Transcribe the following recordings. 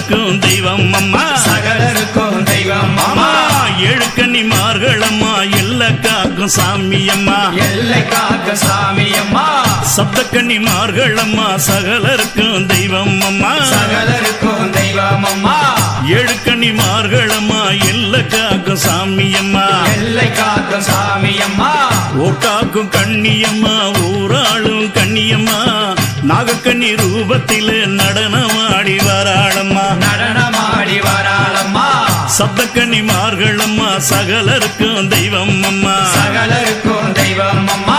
சகலருக்கும் தெய்வம் அம்மா சகலருக்கும் தெய்வம் அம்மா அம்மா ஏழு கன்னிமார்கள் அம்மா எல்ல காக்கும் சாமி அம்மா எல்லை காக்க சாமி அம்மா சப்த கன்னிமார்கள் அம்மா சகலருக்கும் தெய்வம் அம்மா சகலருக்கும் தெய்வம் அம்மா ஏழு கன்னிமார்கள் அம்மா எல்ல காக்கும் சாமி அம்மா எல்லை காக்க சாமி அம்மா ஓட்டாக்கும் கண்ணியம்மா ஊராளும் கண்ணியம்மா. நாகக்கண்ணி ரூபத்தில் நடனமாடி வராளம்மா. நடனமாடி வராளம்மா. சப்தக்கன்னிமார்கள் அம்மா சகலருக்கும் தெய்வம் அம்மா சகலருக்கும் தெய்வம் அம்மா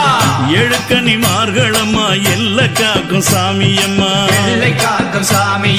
ஏழு கன்னிமார்கள் அம்மா எல்ல காக்கும் சாமி அம்மா எல்லை காக்கும் சாமி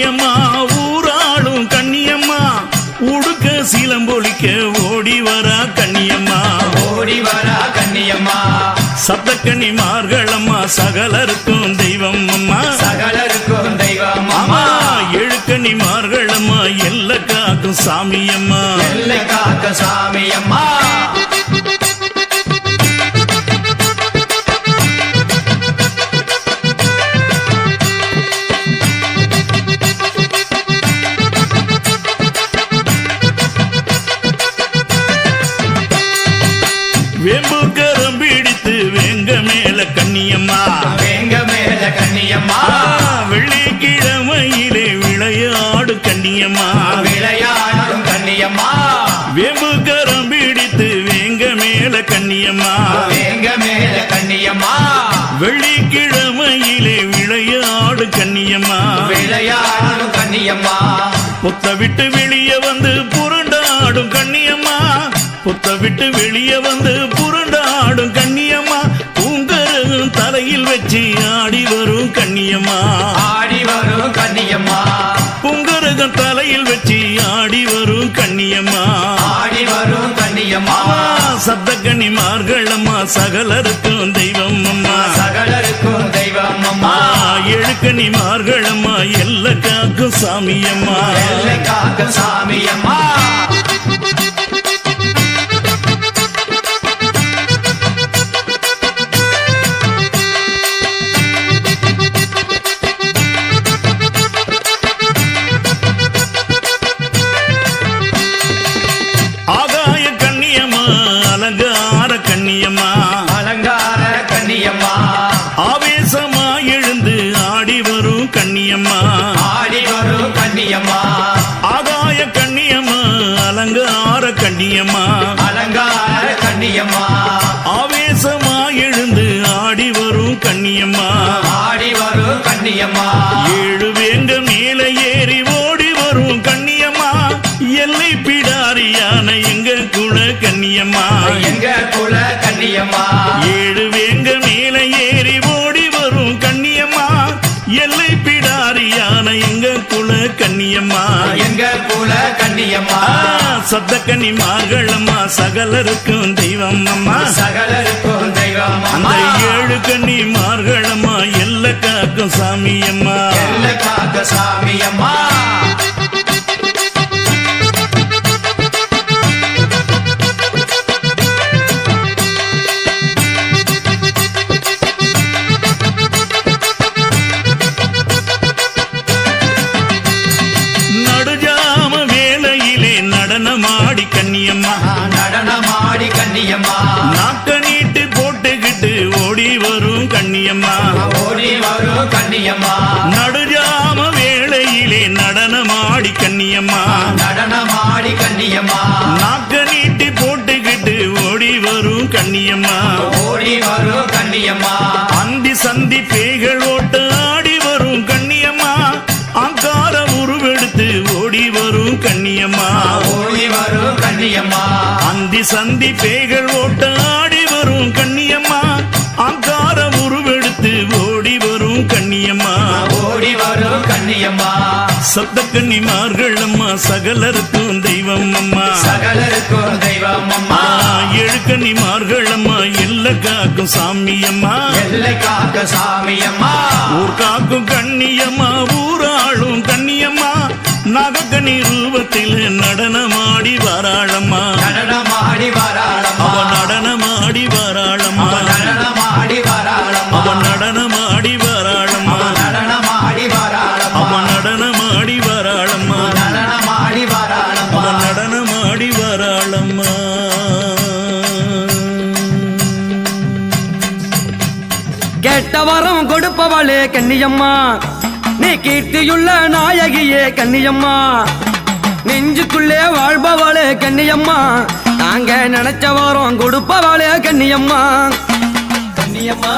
கண்ணியம்மா ஊராளும் கண்ணியம்மா. உடுக்க சீலம்பொழிக்க ஓடி வரா கண்ணியம்மா. ஓடி வரா கண்ணியம்மா. சப்த கன்னிமார்களம்மா சகலருக்கும் தெய்வம் அம்மா சகலருக்கும் தெய்வம் அம்மா ஏழு கன்னிமார்களம்மா எல்ல காக்கும் சாமி அம்மா எல்லை காக்க சாமி கண்ணியம்மா. வேங்க மேல கண்ணியம்மா. வெள்ளிக்கிழமையிலே விளையாடு கண்ணியம்மா. விளையாடும் கண்ணியம்மா. வேம்புக்கரம் பிடித்து வேங்க மேல கண்ணியம்மா. வேங்க மேல கண்ணியம்மா. வெள்ளிக்கிழமையிலே விளையாடு கண்ணியம்மா. விளையாடும் கண்ணியம்மா. புத்த விட்டு வெளியே வந்து புரண்டாடும் கண்ணியம்மா. புத்த விட்டு வெளியே வந்து கண்ணியம்மா. ஆடி வரும் கண்ணியம்மா. பூங்கரகம் தலையில் வச்சு ஆடி வரும் கண்ணியம்மா. ஆடி வரும் கண்ணியம்மா. சப்த கன்னிமார்கள் அம்மா சகலருக்கும் தெய்வம் அம்மா. சகலருக்கும் தெய்வம் அம்மா. அம்மா எல்ல காக்கும் சாமி அம்மா. எல்லை காக்க சாமி ஆவேசமா எழுந்து ஆடி வரும் கண்ணியம்மா. ஆடி வரும் கண்ணியம்மா. ஆகாய கண்ணியம்மா அலங்கார கண்ணியம்மா. அலங்கார கண்ணியம்மா. ஆவேசமா எழுந்து ஆடி வரும் கண்ணியம்மா. ஆடி வரும் கண்ணியம்மா. கண்ணியம்மா சப்த கன்னிமார்கள் அம்மா சகலருக்கும் தெய்வம் அம்மா சகலருக்கும் தெய்வம் அந்த அம்மா ஏழு கன்னிமார்கள் அம்மா எல்ல காக்கும் சாமி அம்மா எல்லை காக்க சாமி அம்மா கண்ணியம்மா நடனமாடி கண்ணியம்மா நாக்க நீட்டு போட்டுக்கிட்டு ஓடி வரும் கண்ணியம்மா ஓடி வரும் கண்ணியம்மா நடுஜாம வேளையிலே நடனமாடி கண்ணியம்மா நடனமாடி கண்ணியம்மா நாக்க நீட்டி போட்டுக்கிட்டு ஓடி வரும் கண்ணியம்மா ஓடி வரும் கண்ணியம்மா அந்தி சந்தி பேய்கள் ஓட்ட ஆடி வரும் கண்ணியம்மா அங்கார உருவெடுத்து ஓடி வரும் கண்ணியம்மா கண்ணியம்மா. அந்தி சந்தி பேய்கள் ஓட்ட ஆடி வரும் கண்ணியம்மா. அங்கார உருவெடுத்து ஓடி வரும் கண்ணியம்மா. ஓடி வரும் கண்ணியம்மா. சப்த கன்னிமார்கள் அம்மா சகலருக்கும் தெய்வம் அம்மா சகலருக்கும் தெய்வம் அம்மா ஏழு கன்னிமார்கள் அம்மா எல்ல காக்கும் சாமி அம்மா எல்லை காக்க சாமி அம்மா ஊர் காக்கும் கண்ணியம்மா ஊராளும் கண்ணியம்மா. நகக்கனி ரூபத்தில் நடனமாடி கேட்ட வரம் கொடுப்பவளே கன்னியம்மா. நீ கீர்த்தியுள்ள நாயகியே கன்னியம்மா. நெஞ்சுக்குள்ளே வாழ்பவளே கன்னியம்மா. நாங்க நினைச்ச வரம் கொடுப்பவளே கன்னியம்மா. கன்னியம்மா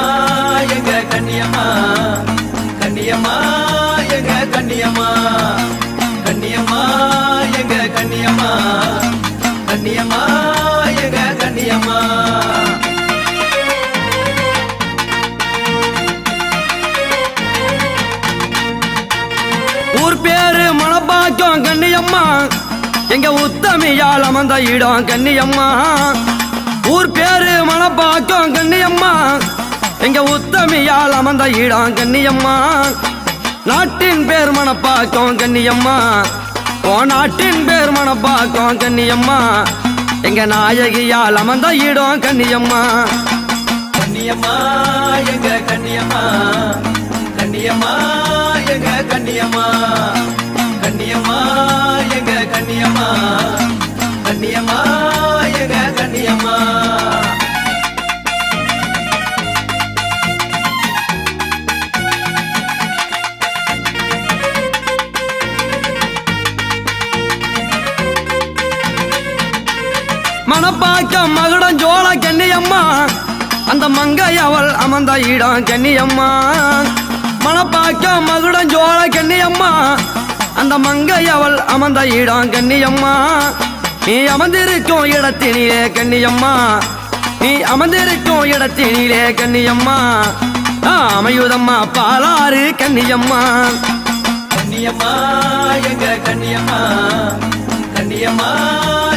எங்க கன்னியம்மா? கன்னியம்மா எங்க கன்னியம்மா? கன்னியம்மா எங்க கன்னியம்மா? கன்னியம்மா எங்க கன்னியம்மா? கண்ணியம்மா எங்க உத்தமியால் அமர்ந்த இடம் கண்ணியம்மா ஊர் பேரு மணப்பாக்கம் கண்ணியம்மா எங்க உத்தமியால் அமர்ந்த இடம் கண்ணியம்மா நாட்டின் பேர் மணப்பாக்கம் கண்ணியம்மா ஓ நாட்டின் பேர் மணப்பாக்கம் கண்ணியம்மா எங்க நாயகியால் அமர்ந்த இடம் கண்ணியம்மா கண்ணியம்மா எங்க கண்ணியம்மா கண்ணியம்மா எங்க கண்ணியம்மா கண்ணியம்மா கண்ணியம்மா கண்ணியம்மா எங்க கண்ணியம்மா மணப்பாக்கம் மகுடம் ஜோள கண்ணியம்மா. அந்த மங்கை அவள் அமர்ந்த இடம் கண்ணியம்மா. மணப்பாக்கம் மகுடம் ஜோள கண்ணியம்மா. அந்த மங்கை அவள் அமர்ந்த இடம் கண்ணியம்மா. நீ அமர்ந்திருக்கும் இடத்தினிலே கண்ணியம்மா. நீ அமர்ந்திருக்கும் இடத்தினிலே கண்ணியம்மா. அமையுதம்மா பாலாறு கண்ணியம்மா. கண்ணியம்மா எங்க கண்ணியம்மா? கண்ணியம்மா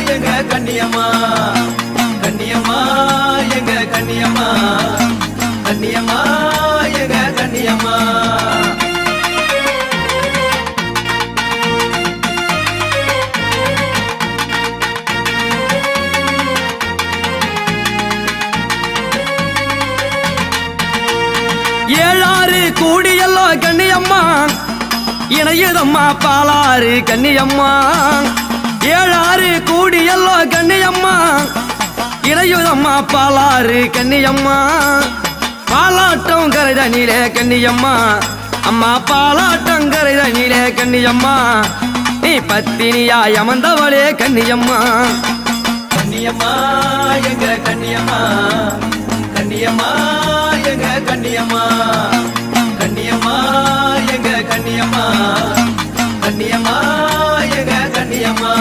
எங்க கண்ணியம்மா? கண்ணியம்மா எங்க கண்ணியம்மா? கண்ணியம்மா எங்க கண்ணியம்மா? ஏழாறு கூடியல்லோ கண்ணியம்மா இணையதம்மா பாலாறு கண்ணியம்மா ஏழாறு கூடியல்லோ கண்ணியம்மா இணையுதம்மா பாலாறு கண்ணியம்மா பாலாட்டம் கரைதனிலே கண்ணியம்மா அம்மா பாலாட்டம் கரைதனிலே கண்ணியம்மா நீ பத்தினியா அமர்ந்தவளே கண்ணியம்மா கண்ணியம்மா எங்க கண்ணியம்மா கண்ணியம்மா எங்க கண்ணியம்மா கண்ணியம்மா கண்ணியம்மா எங்க கண்ணியம்மா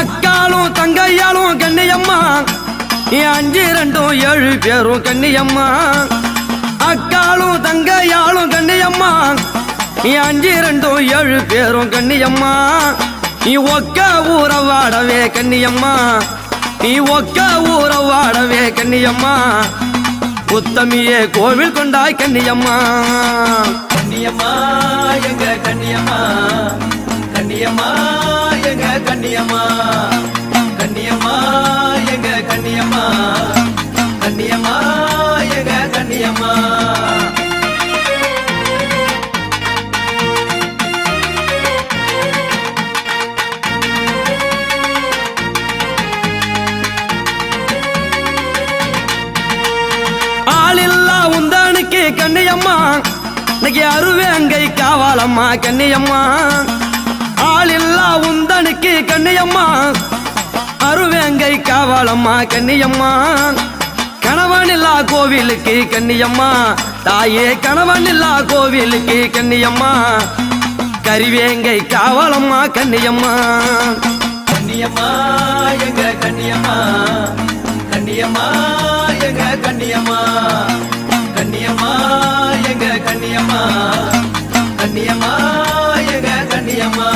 அக்காலும் தங்கையாலும் கண்ணியம்மா. அஞ்சு ரெண்டும் ஏழு பேரும் கண்ணியம்மா. அக்காலும் தங்கையாலும் கண்ணியம்மா. நீ அஞ்சு ரெண்டும் ஏழு பேரும் கண்ணியம்மா. நீ ஒக்க ஊற வாடவே கண்ணியம்மா. நீ ஒக்க ஊற வாடவே கண்ணியம்மா. உத்தமியே கோவில் கொண்டாய் கண்ணியம்மா. கண்ணியம்மா எங்க கண்ணியம்மா? கண்ணியம்மா எங்க கண்ணியம்மா? கண்ணியம்மா எங்க கண்ணியம்மா? கண்ணியம்மா எங்க கண்ணியம்மா? கண்ணியம்மா. இன்னைக்கு அருவேங்கை காவாலம்மா கண்ணியம்மா. ஆளில்லா உந்தனுக்கு கண்ணியம்மா. அருவேங்கை காவாலம்மா கண்ணியம்மா. கணவனில்லா கோவிலுக்கு கண்ணியம்மா. தாயே கணவனில்லா கோவிலுக்கு கண்ணியம்மா. கரிவேங்கை காவலம்மா கண்ணியம்மா. கண்ணியம்மா எங்க கண்ணியம்மா. கண்ணியம்மா எங்க கண்ணியம்மா. கண்ணியம்மா கண்ணியம்மா எங்க கண்ணியம்மா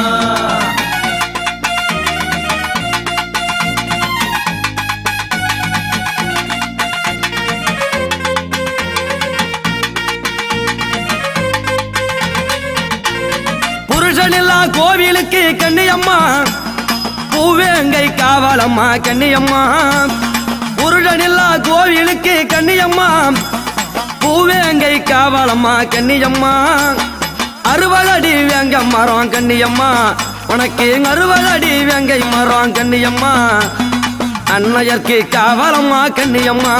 புருஷனில்லா கோவிலுக்கு கண்ணியம்மா பூவேங்கை காவலம்மா கண்ணியம்மா. புருஷனில்லா கோவிலுக்கு கண்ணியம்மா பூவேங்கை காவலம்மா கன்னியம்மா அறுபதடி வேங்க மரம் கன்னியம்மா உனக்கு அறுபதடி வேங்கை மரம் கன்னியம்மா அன்னையர்க்கு காவலம்மா கன்னியம்மா